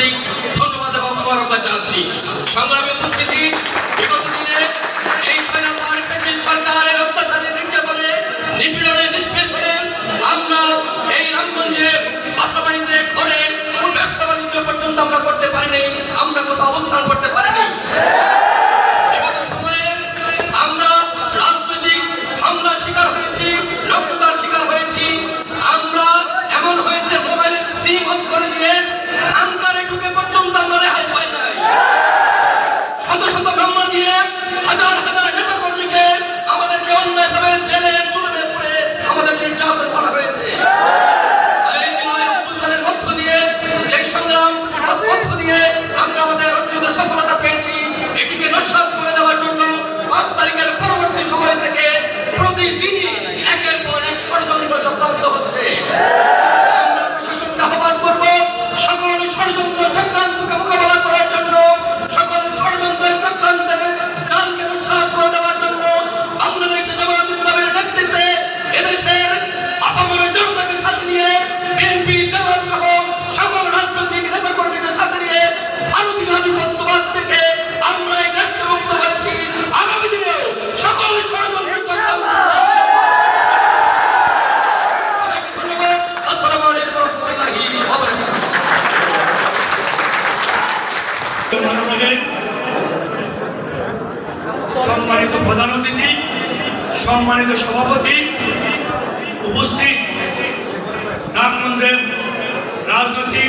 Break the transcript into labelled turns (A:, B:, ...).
A: আন্তরিক ধন্যবাদ এবং মোবারকবাদ জানাচ্ছি। সংগ্রামী উপস্থিতি
B: সম্মানিত সভাপতি উপস্থিত নারায়ণগঞ্জের রাজনৈতিক